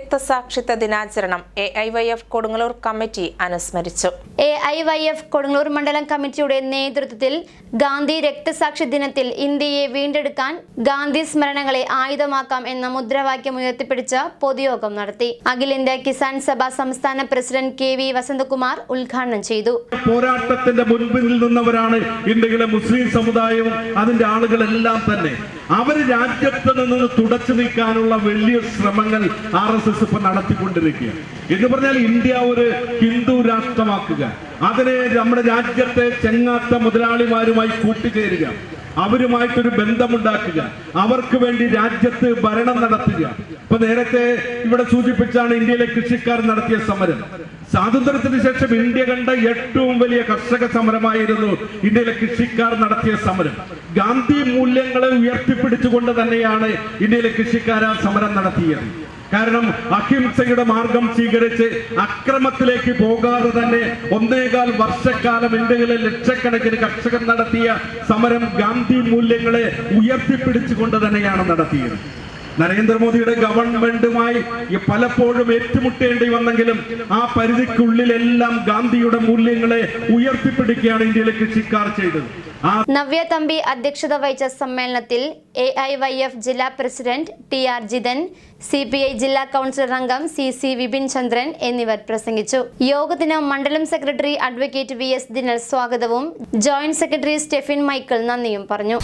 രക്തസാക്ഷിത്വ ദിനാചരണം A I Y F Kodungallur committee അനുസ്മരിച്ചു. A I Y F Kodungallur മണ്ഡലം കമ്മിറ്റിയുടെ നേതൃത്വത്തിൽ ഗാന്ധി രക്തസാക്ഷി ദിനത്തിൽ ഇന്ത്യയെ വീണ്ടെടുക്കാൻ ഗാന്ധി സ്മരണകളെ ആയുധമാക്കാം എന്ന മുദ്രാവാക്യം ഉയർത്തിപ്പിടിച്ച് പൊതുയോഗം നടത്തി. അഖിലേന്ത്യാ കിസാൻ സഭ സംസ്ഥാന പ്രസിഡന്റ് കെ വി വസന്തകുമാർ ഉദ്ഘാടനം ചെയ്തു. പോരാട്ടത്തിന്റെ മുൻപിൽ നിന്നവരാണ് ഇന്ത്യയിലെ മുസ്ലിം സമുദായവും അതിന്റെ ആളുകളെല്ലാം തന്നെ. അവർ രാജ്യത്ത് നിന്ന് തുടച്ചു നീക്കാനുള്ള വലിയ ശ്രമങ്ങൾ ആർ എസ് എസ് ഇപ്പൊ നടത്തിക്കൊണ്ടിരിക്കുക എന്ന് പറഞ്ഞാൽ ഇന്ത്യ ഒരു ഹിന്ദു രാഷ്ട്രമാക്കുക. അതിനെ നമ്മുടെ രാജ്യത്തെ ചെങ്ങാത്ത മുതലാളിമാരുമായി കൂട്ടുചേരുക. അവരുമായിട്ടൊരു ബന്ധമുണ്ടാക്കുക. അവർക്ക് വേണ്ടി രാജ്യത്ത് ഭരണം നടത്തുക. ഇപ്പൊ നേരത്തെ ഇവിടെ സൂചിപ്പിച്ചാണ് ഇന്ത്യയിലെ കൃഷിക്കാർ നടത്തിയ സമരം. സ്വാതന്ത്ര്യത്തിന് ശേഷം ഇന്ത്യ കണ്ട ഏറ്റവും വലിയ കർഷക സമരമായിരുന്നു ഇന്ത്യയിലെ കൃഷിക്കാർ നടത്തിയ സമരം. ഗാന്ധി മൂല്യങ്ങളെ ഉയർത്തിപ്പിടിച്ചുകൊണ്ട് തന്നെയാണ് ഇന്ത്യയിലെ കൃഷിക്കാർ ആ സമരം നടത്തിയത്. കാരണം അഹിംസയുടെ മാർഗം സ്വീകരിച്ച് അക്രമത്തിലേക്ക് പോകാതെ തന്നെ ഒന്നേകാൽ വർഷക്കാലം ഇന്ത്യയിലെ ലക്ഷക്കണക്കിന് കർഷകർ നടത്തിയ സമരം ഗാന്ധി മൂല്യങ്ങളെ ഉയർത്തിപ്പിടിച്ചുകൊണ്ട് തന്നെയാണ് നടത്തിയത്. നരേന്ദ്രമോദിയുടെ ഗവൺമെന്റുമായി പലപ്പോഴും ഏറ്റുമുട്ടേണ്ടി വന്നെങ്കിലും ആ പരിധിക്കുള്ളിലെല്ലാം ഗാന്ധിയുടെ മൂല്യങ്ങളെ ഉയർത്തിപ്പിടിക്കുകയാണ് ഇന്ത്യയിലെ കൃഷിക്കാർ ചെയ്തത്. നവ്യ തമ്പി അധ്യക്ഷത വഹിച്ച സമ്മേളനത്തിൽ എ ഐ വൈ എഫ് ജില്ലാ president T R Jithan C P I ജില്ലാ കൗൺസിലർ അംഗം സി സി വിപിൻ ചന്ദ്രൻ എന്നിവർ പ്രസംഗിച്ചു. യോഗത്തിന് മണ്ഡലം secretary advocate V S Dinal സ്വാഗതവും ജോയിന്റ് സെക്രട്ടറി സ്റ്റെഫിൻ മൈക്കിൾ നന്ദിയും പറഞ്ഞു.